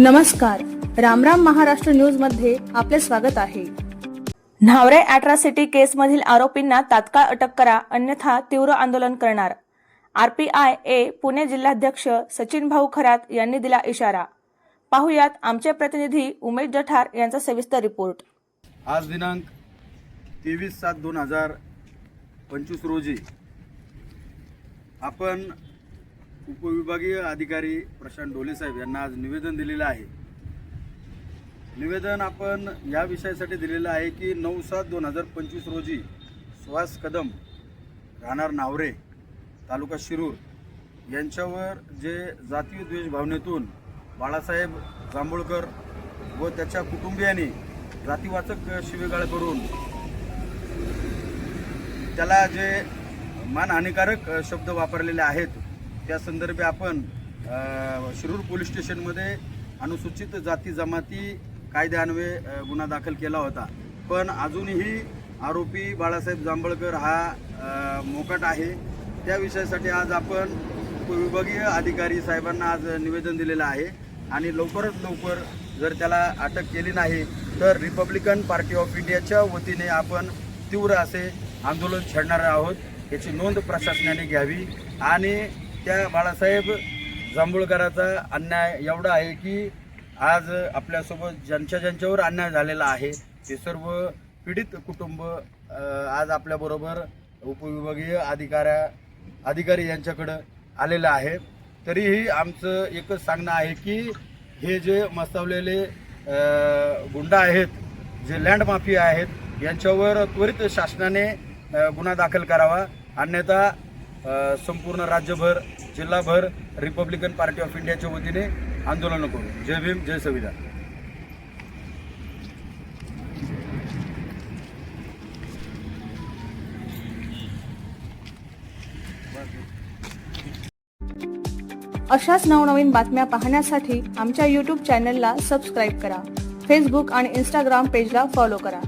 नमस्कार. रामराम महाराष्ट्र न्यूजमध्ये आपले स्वागत आहे. न्हावरे अॅट्रॉसिटी केसमधील आरोपींना तात्काळ अटक करा अन्यथा तीव्र आंदोलन करणार. आरपीआय ए पुणे जिल्हाध्यक्ष सचिन भाऊ खरात यांनी दिला इशारा. पाहुयात आमचे प्रतिनिधी उमेश जठार यांचा सविस्तर रिपोर्ट. आज दिनांक तेवीस सात दोन हजार पंचवीस रोजी आपण उपविभागीय अधिकारी प्रशांत डोले साहेब यांना आज निवेदन दिलेलं आहे. निवेदन आपण या विषयासाठी दिलेलं आहे की नऊ सात दोन हजार पंचवीस रोजी सुहास कदम राहणार नावरे तालुका शिरूर यांच्यावर जे जातीय द्वेष भावनेतून बाळासाहेब जांभूळकर व त्याच्या कुटुंबियांनी जातीवाचक शिवेगाळ करून त्याला जे मानहानिकारक शब्द वापरलेले आहेत त्या संदर्भे आपण शिरूर पोलीस स्टेशनमध्ये अनुसूचित जाती जमाती कायद्यान्वये गुन्हा दाखल केला होता. पण अजूनही आरोपी बाळासाहेब जांभळकर हा मोकट मोकाट आहे. त्या विषयासाठी आज आपण उपविभागीय अधिकारी साहेबांना आज निवेदन दिलेलं आहे. आणि लवकरात लवकर जर त्याला अटक केली नाही तर रिपब्लिकन पार्टी ऑफ इंडियाच्या वतीने आपण तीव्र असे आंदोलन छेडणार आहोत. याची नोंद प्रशासनाने घ्यावी. आणि त्या बाळासाहेब जांभूळकराचा अन्याय एवढा आहे की आज आपल्यासोबत ज्यांच्या ज्यांच्यावर अन्याय झालेला आहे ते सर्व पीडित कुटुंब आज आपल्याबरोबर उपविभागीय अधिकाऱ्या अधिकारी यांच्याकडं आलेलं आहे. तरीही आमचं एकच सांगणं आहे की हे जे मस्तावलेले गुंड आहेत जे लँड माफिया आहेत यांच्यावर त्वरित शासनाने गुन्हा दाखल करावा. अन्यथा संपूर्ण राज्यभर जिल्हाभर रिपब्लिकन पार्टी ऑफ इंडियाच्या वतीने आंदोलन करू. जय भीम जय संविधान. अशाच नवनवीन बातम्या पाहण्यासाठी आमच्या यूट्यूब चॅनलला सबस्क्राईब करा. फेसबुक आणि इंस्टाग्राम पेजला फॉलो करा.